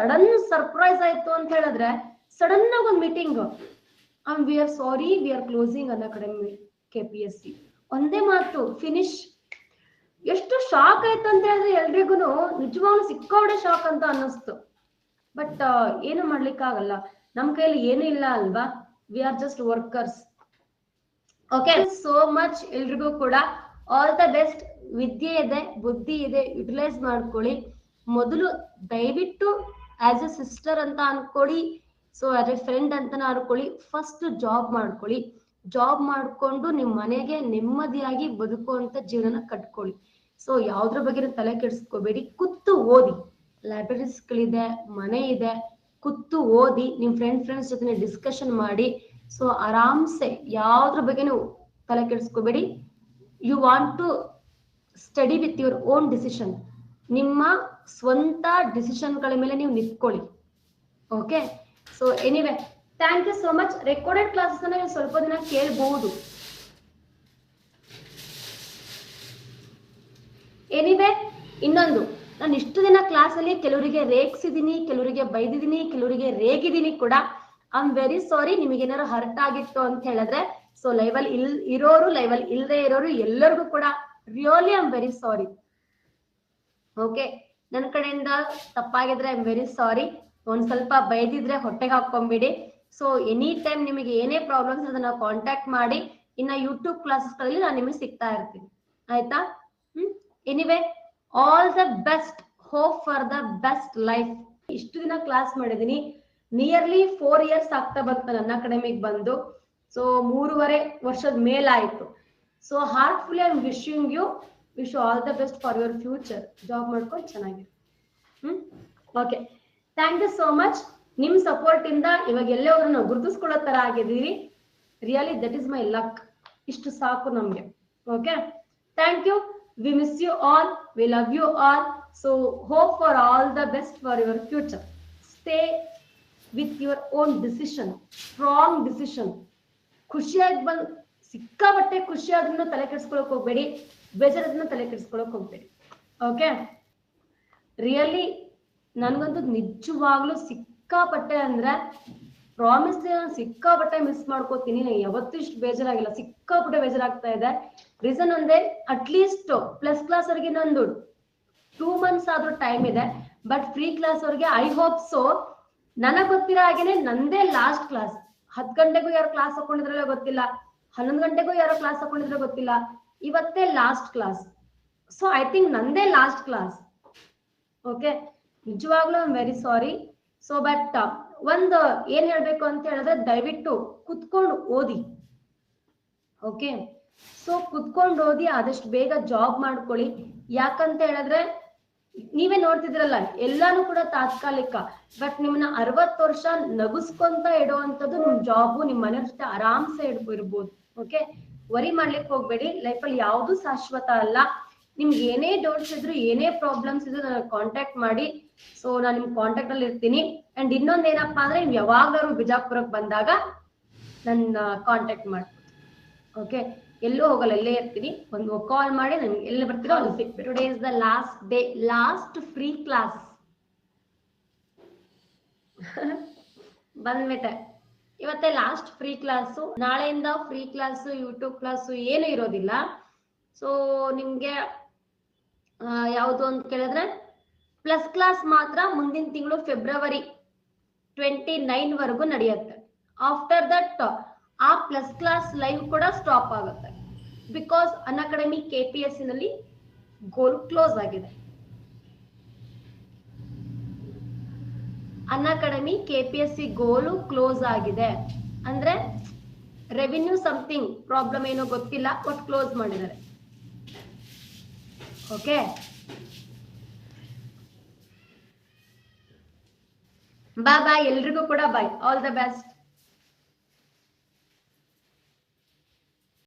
Sudden surprise ಆಯ್ತು ಅಂತ ಹೇಳಿದ್ರೆ ಸಡನ್ ಆಗಿ ಒಂದು meeting we are sorry we are closing ಅನ್ನೋ ಕಡೆ ಕೆ ಪಿ ಎಸ್ ಸಿ ಒಂದೇ ಮಾತು ಫಿನಿಶ್ ಎಷ್ಟು ಶಾಕ್ ಆಯ್ತು ಅಂತ ಹೇಳಿದ್ರೆ ಎಲ್ರಿಗೂ ನಿಜವಾಗ್ಲೂ ಸಿಕ್ಕೋಡೆ ಶಾಕ್ ಅಂತ ಅನ್ನಿಸ್ತು. ಬಟ್ ಏನು ಮಾಡ್ಲಿಕ್ಕಾಗಲ್ಲ ನಮ್ ಕೈಯಲ್ಲಿ ಏನು ಇಲ್ಲ ಅಲ್ವಾ? We are just workers okay so much ಎಲ್ರಿಗೂ ಕೂಡ. ಆಲ್ ದ ಬೆಸ್ಟ್ ವಿದ್ಯೆ ಇದೆ, ಬುದ್ಧಿ ಇದೆ. ಯುಟಿಲೈಸ್ ಮಾಡ್ಕೊಳ್ಳಿ. ಮೊದಲು ದಯವಿಟ್ಟು ಆಸ್ ಎ ಸಿಸ್ಟರ್ ಅಂತ ಅನ್ಕೊಳ್ಳಿ. ಸೊ ಆಸ್ ಎ ಫ್ರೆಂಡ್ ಅಂತ ಅನ್ಕೊಳ್ಳಿ. ಫಸ್ಟ್ ಜಾಬ್ ಮಾಡ್ಕೊಳ್ಳಿ. ಜಾಬ್ ಮಾಡ್ಕೊಂಡು ನಿಮ್ ಮನೆಗೆ ನೆಮ್ಮದಿಯಾಗಿ ಬದುಕುವಂತ ಜೀವನ ಕಟ್ಕೊಳ್ಳಿ. ಸೊ ಯಾವ್ದ್ರ ಬಗ್ಗೆ ತಲೆ ಕೆಡಿಸ್ಕೋಬೇಡಿ. ಕುತ್ತು ಓದಿ. ಲೈಬ್ರರೀಸ್ಗಳಿದೆ ಮನೆ ಇದೆ. ಕುತ್ತು ಓದಿ. ನಿಮ್ ಫ್ರೆಂಡ್ ಫ್ರೆಂಡ್ಸ್ ಜೊತೆ ಡಿಸ್ಕಷನ್ ಮಾಡಿ. ಸೊ ಆರಾಮ್ಸೆ. ಯಾವ್ದ್ರ ಬಗ್ಗೆ ತಲೆ ಕೆಡಿಸ್ಕೋಬೇಡಿ. You want to study with your own decision ನಿಮ್ಮ ಸ್ವಂತ ಡಿಸಿಷನ್ಗಳ ಮೇಲೆ ನೀವು ನಿಂತ್ಕೊಳ್ಳಿ. Okay so anyway thank you so much recorded classes ಅನ್ನ ನೀವು ಸ್ವಲ್ಪ ದಿನ ಕೇಳಬಹುದು ಎನಿವೆ ಇನ್ನೊಂದು. ನಾನು ಇಷ್ಟು ದಿನ ಕ್ಲಾಸ್ ಅಲ್ಲಿ ಕೆಲವರಿಗೆ ರೇಗ್ಸಿದೀನಿ, ಕೆಲವರಿಗೆ ಬೈದಿದ್ದೀನಿ ಕೆಲವರಿಗೆ ರೇಗಿದ್ದೀನಿ ಕೂಡ. ಐ ಆಮ್ ವೆರಿ ಸಾರಿ ನಿಮಗೆ ಏನಾರು ಹರ್ಟ್ ಆಗಿತ್ತು ಅಂತ ಹೇಳಿದ್ರೆ ಸೊ ಲೈವಲ್ ಇಲ್ ಇರೋರು ಲೈವಲ್ ಇಲ್ಲದೆ ಇರೋರು ಎಲ್ಲರಿಗೂ ಕೂಡ really I am very sorry okay ನನ್ನ ಕಡೆಯಿಂದ ತಪ್ಪಾಗಿದ್ರೆ ಐ ಆಮ್ ವೆರಿ ಸಾರಿ ಒಂದ್ ಸ್ವಲ್ಪ ಬೈದಿದ್ರೆ ಹೊಟ್ಟೆಗೆ ಹಾಕೊಂಬಿಡಿ ಸೊ ಎನಿ ಟೈಮ್ ನಿಮಗೆ ಏನೇ ಪ್ರಾಬ್ಲಮ್ಸ್ ಅದನ್ನ ಕಾಂಟ್ಯಾಕ್ಟ್ ಮಾಡಿ, ಇನ್ನ ಯೂಟ್ಯೂಬ್ ಕ್ಲಾಸಸ್ಗಳಲ್ಲಿ ನಾನು ನಿಮಗೆ ಸಿಗ್ತಾ ಇರ್ತೀನಿ. ಆಯ್ತಾ? ಹ್ಮ್? Anyway all the best hope for the best life ಇಷ್ಟು ದಿನ ಕ್ಲಾಸ್ ಮಾಡಿದೀನಿ. ನಿಯರ್ಲಿ ಫೋರ್ ಇಯರ್ಸ್ ಆಗ್ತಾ ಬಂತ ನನ್ನ ಅಕಾಡೆಮಿಗ್ ಬಂದು. ಸೊ ಮೂರುವರೆ ವರ್ಷದ ಮೇಲಾಯ್ತು. So heartfully I wishing you wish all the best for your future job ಮಾಡ್ಕೊಂಡು ಚೆನ್ನಾಗಿರಿ. ಹ್ಮ್? Okay thank you so much ನಿಮ್ ಸಪೋರ್ಟ್ ಇಂದ ಇವಾಗ ಎಲ್ಲೇ ನಾವು ಗುರುತಿಸ್ಕೊಳ್ಳೋ ತರ ಆಗಿದ್ದೀರಿ. Really that is my luck ಇಷ್ಟು ಸಾಕು ನಮ್ಗೆ. Okay thank you we miss you all we love you all so hope for all the best for your future stay with your own decision strong decision ಖುಷಿಯಾಗಿ ಬಂದ್ ಸಿಕ್ಕಾಪಟ್ಟೆ ಖುಷಿ ಆದ್ರೂ ತಲೆ ಕೆಡಿಸ್ಕೊಳಕ್ ಹೋಗ್ಬೇಡಿ ಬೇಜಾರದನ್ನ ತಲೆ ಕೆಡಿಸ್ಕೊಳಕ್ ಹೋಗ್ಬೇಡಿ. ಓಕೆ ರಿಯಲಿ ನನ್ಗಂತೂ ನಿಜವಾಗ್ಲೂ ಸಿಕ್ಕಾಪಟ್ಟೆ ಅಂದ್ರೆ ಪ್ರಾಮಿಸ್ ಸಿಕ್ಕಾಪಟ್ಟೆ ಮಿಸ್ ಮಾಡ್ಕೋತೀನಿ ನಾನು ಯಾವತ್ತೂ ಇಷ್ಟು ಬೇಜಾರಾಗಿಲ್ಲ, ಸಿಕ್ಕಾಪಟ್ಟೆ ಬೇಜಾರಾಗ್ತಾ ಇದೆ. ರೀಸನ್ ಒಂದೇ ಅಟ್ಲೀಸ್ಟ್ ಪ್ಲಸ್ ಕ್ಲಾಸ್ ಅವ್ರಿಗೆ ನಂದು ಟೂ ಮಂತ್ಸ್ ಆದ್ರೂ ಟೈಮ್ ಇದೆ ಬಟ್ ಫ್ರೀ ಕ್ಲಾಸ್ ಅವ್ರಿಗೆ ಐ ಹೋಪ್ ಸೊ ನನಗ್ ಗೊತ್ತಿರೋ ಹಾಗೇನೆ ನಂದೇ ಲಾಸ್ಟ್ ಕ್ಲಾಸ್ ಹತ್ ಗಂಟೆಗೂ ಯಾರು ಕ್ಲಾಸ್ ಹಾಕೊಂಡಿದ್ರಲ್ಲ ಗೊತ್ತಿಲ್ಲ. ಹನ್ನೊಂದು ಗಂಟೆಗೂ ಯಾರೋ ಕ್ಲಾಸ್ ತಗೊಂಡಿದ್ರೆ ಗೊತ್ತಿಲ್ಲ. ಇವತ್ತೇ last class so I think ನಂದೇ ಲಾಸ್ಟ್ ಕ್ಲಾಸ್ ಓಕೆ ನಿಜವಾಗ್ಲೂ I very sorry so but ಒಂದು ಏನ್ ಹೇಳ್ಬೇಕು ಅಂತ ಹೇಳಿದ್ರೆ ದಯವಿಟ್ಟು ಕುತ್ಕೊಂಡು ಓದಿ. ಓಕೆ ಸೊ ಕುತ್ಕೊಂಡು ಓದಿ, ಆದಷ್ಟು ಬೇಗ ಜಾಬ್ ಮಾಡ್ಕೊಳ್ಳಿ. ಯಾಕಂತ ಹೇಳಿದ್ರೆ ನೀವೇ ನೋಡ್ತಿದ್ರಲ್ಲ, ಎಲ್ಲಾನು ಕೂಡ ತಾತ್ಕಾಲಿಕ. ಬಟ್ ನಿಮ್ಮನ್ನ ಅರವತ್ ವರ್ಷ ನಗುಸ್ಕೊಂತ ಇಡುವಂತದ್ದು ನಿಮ್ ಜಾಬು ನಿಮ್ ಮನೆ ಜೊತೆ ಆರಾಮ್ಸೆ ಇಡ್ಬಿರ್ಬೋದು ಓಕೆ ವರಿ ಮಾಡ್ಲಿಕ್ಕೆ ಹೋಗ್ಬೇಡಿ ಅಲ್ಲಿ ಯಾವ್ದು ಶಾಶ್ವತ ಅಲ್ಲ. ನಿಮ್ಗೆ ಏನೇ ಡೌಟ್ಸ್ ಇದ್ರು, ಏನೇ ಪ್ರಾಬ್ಲಮ್ಸ್ ಇದ್ರು ನನಗೆ ಕಾಂಟ್ಯಾಕ್ಟ್ ಮಾಡಿ. ಸೊ ನಾನು ನಿಮ್ ಕಾಂಟ್ಯಾಕ್ಟ್ ಅಲ್ಲಿ ಇರ್ತೀನಿ. ಅಂಡ್ ಇನ್ನೊಂದ್ ಏನಪ್ಪಾ ಅಂದ್ರೆ ನೀವು ಯಾವಾಗ್ಲಾದ್ರು ಬಿಜಾಪುರಕ್ಕೆ ಬಂದಾಗ ನನ್ನ ಕಾಂಟ್ಯಾಕ್ಟ್ ಮಾಡಿ ಓಕೆ ಎಲ್ಲೂ ಹೋಗಲ್ಲ, ಇಲ್ಲೇ ಇರ್ತೀನಿ. ಒಂದು ಕಾಲ್ ಮಾಡಿ ನಂಗೆ ಎಲ್ಲಿ ಬರ್ತೀರೋ ಅಲ್ಲಿ ಸಿಕ್ಬಿಟ್ಟು today is the last day last free class ಬಂದ್ಬಿಟ್ಟೆ. ಇವತ್ತೇ ಲಾಸ್ಟ್ ಫ್ರೀ ಕ್ಲಾಸು ನಾಳೆಯಿಂದ ಫ್ರೀ ಕ್ಲಾಸು ಯೂಟ್ಯೂಬ್ ಕ್ಲಾಸು ಏನು ಇರೋದಿಲ್ಲ. ಸೊ ನಿಮ್ಗೆ ಯಾವುದು ಅಂತ ಕೇಳಿದ್ರೆ ಪ್ಲಸ್ ಕ್ಲಾಸ್ ಮಾತ್ರ ಮುಂದಿನ ತಿಂಗಳು ಫೆಬ್ರವರಿ ಟ್ವೆಂಟಿ ನೈನ್ ವರೆಗೂ ನಡೆಯುತ್ತೆ. ಆಫ್ಟರ್ ದಟ್ ಆ ಪ್ಲಸ್ ಕ್ಲಾಸ್ ಲೈವ್ ಕೂಡ ಸ್ಟಾಪ್ ಆಗುತ್ತೆ. Because Unacademy K P ಎಸ್ನಲ್ಲಿ ಗೋಲ್ ಕ್ಲೋಸ್ ಆಗಿದೆ. Unacademy K P S C goal close ಆಗಿದೆ. ಅಂದ್ರೆ ರೆವಿನ್ಯೂ ಸಮಥಿಂಗ್ ಪ್ರಾಬ್ಲಮ್ ಏನೋ ಗೊತ್ತಿಲ್ಲ ಬಟ್ ಕ್ಲೋಸ್ ಮಾಡಿದ್ದಾರೆ. ಓಕೆ ಬಾ ಬಾಯ್ ಎಲ್ರಿಗೂ ಕೂಡ ಬಾಯ್ ಆಲ್ ದ ಬೆಸ್ಟ್